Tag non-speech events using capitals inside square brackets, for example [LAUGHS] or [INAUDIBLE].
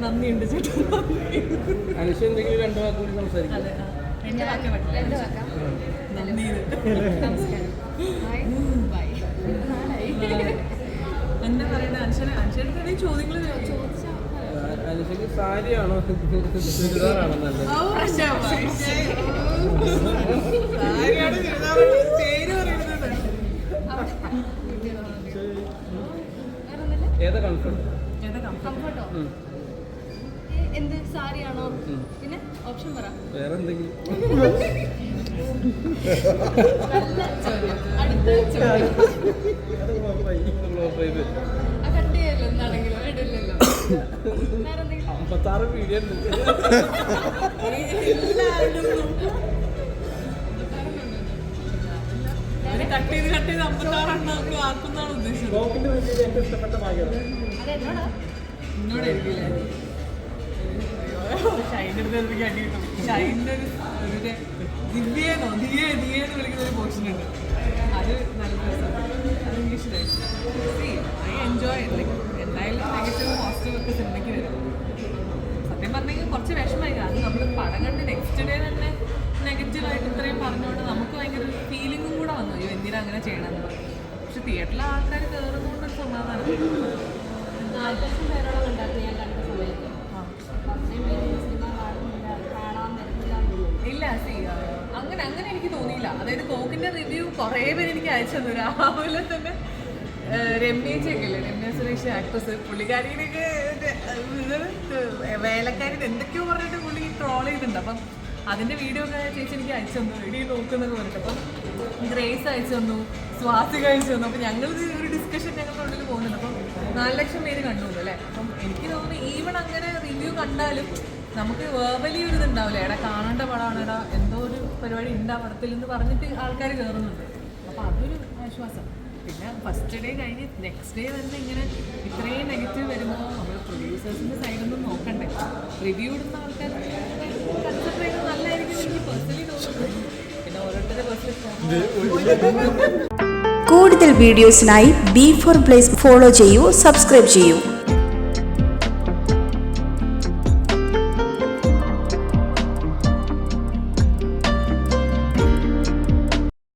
നന്ദിയുണ്ട് ചേട്ടാ അനുഷ എന്തെങ്കിലും രണ്ടു വാക്ക് കൂടി സംസാരിക്കും എന്താ പറയണേ അനുഷനെ അനുഷന്റെ ചോദ്യങ്ങൾ ചോദിച്ചാൽ അനുഷക്ക് സാരിയാണോ? ചുരിദാറാണോ നല്ലത്? ഏതാ കംഫർട്ട് ഏതാ കംഫർട്ടോ എന്ത് സാരിയാണോ പിന്നെ ഓപ്ഷൻ പറ. വേറെ എന്തെങ്കിലും അമ്പത്താറ് വീഡിയോ ഉണ്ട് കട്ട് ചെയ്ത് കട്ട് ചെയ്ത് അമ്പത്താറെണ്ണം ആക്കുന്നാണ് ഉദ്ദേശിച്ചത് ഇഷ്ടപ്പെട്ട ഭാഗം അത് എന്നോടാ ഷൈന്റെ ഒരു ഒരു ദിവ്യേന്നോ ദിയേ ദിയേന്ന് വിളിക്കുന്ന ഒരു പോർഷൻ ഉണ്ട് അത് നല്ല അത് എനിക്ക് ഇഷ്ടമായി ഐ എൻജോയ് ലൈക്ക് എന്തായാലും നെഗറ്റീവ് പോസിറ്റീവ് ഒക്കെ സിനിമയ്ക്ക് വരും സത്യം പറഞ്ഞെങ്കിൽ കുറച്ച് വിഷമമായി കാരണം നമ്മൾ പടം കണ്ട് നെക്സ്റ്റ് ഡേ തന്നെ നെഗറ്റീവായിട്ട് ഇത്രയും പറഞ്ഞുകൊണ്ട് നമുക്ക് ഭയങ്കര ഫീലിംഗും കൂടെ വന്നു അയ്യോ എന്തിനാ അങ്ങനെ ചെയ്യണമെന്ന് പക്ഷെ തിയേറ്ററിലെ ആൾക്കാർ കയറുന്നതുകൊണ്ട് സമാധാനം നാല് ലക്ഷം പേരോളം ഉണ്ടായിരുന്നു ഞാൻ കണ്ട സമയത്ത് അത്രയും പേര് സിനിമ കാണുന്നില്ല കാണാൻ വരുന്നില്ല എന്നുള്ളത് ഇല്ല സി അങ്ങനെ അങ്ങനെ എനിക്ക് തോന്നിയില്ല അതായത് കോക്കിന്റെ റിവ്യൂ കുറേ പേര് എനിക്ക് അയച്ചു തന്നു. രാവിലെ തന്നെ ഇല്ലേ രമ്യ സുരേഷ് ആക്ട്രസ് പുള്ളിക്കാരിയൊക്കെ വേലക്കാരി എന്തൊക്കെയോ പറഞ്ഞിട്ട് പുള്ളി ട്രോൾ ചെയ്തിട്ടുണ്ട്. അപ്പം അതിന്റെ വീഡിയോ ഒക്കെ ചേച്ചി എനിക്ക് അയച്ചു തന്നു. ഇടി നോക്കുന്നൊക്കെ പറഞ്ഞിട്ട്. അപ്പം ഗ്രേസ് അയച്ചു തന്നു സ്വാസിക അയച്ചു തന്നു. അപ്പം ഞങ്ങൾ ഒരു ഡിസ്കഷൻ ഞങ്ങളുടെ ഉള്ളിൽ പോകുന്നുണ്ട്. അപ്പം നാല് ലക്ഷം പേര് കണ്ടു അല്ലേ? അപ്പം എനിക്ക് തോന്നുന്നു ഈവൺ അങ്ങനെ റിവ്യൂ കണ്ടാലും നമുക്ക് വേർബലി ഒരു ഇതുണ്ടാവില്ല. എടാ കാണേണ്ട പടമാണ് എടാ എന്തോ ഒരു പരിപാടി ഉണ്ട് ആ പടത്തിൽ എന്ന് പറഞ്ഞിട്ട് ആൾക്കാർ കയറുന്നുണ്ട് അപ്പോൾ അതൊരു ആശ്വാസം. പിന്നെ ഫസ്റ്റ് ഡേ കഴിഞ്ഞ് നെക്സ്റ്റ് ഡേ തന്നെ ഇങ്ങനെ ഇത്രയും നെഗറ്റീവ് വരുമ്പോൾ നമ്മൾ പ്രൊഡ്യൂസേഴ്സിന്റെ സൈഡൊന്നും നോക്കണ്ടേ. റിവ്യൂ ഇടുന്ന ആൾക്കാർ നല്ലതായിരിക്കും എനിക്ക് പേഴ്സണലി പിന്നെ ഓരോരുത്തരുടെ [LAUGHS] കൂടുതൽ വീഡിയോസിനായി ബി ഫോർ പ്ലേസ് ഫോളോ ചെയ്യൂ സബ്സ്ക്രൈബ് ചെയ്യൂ.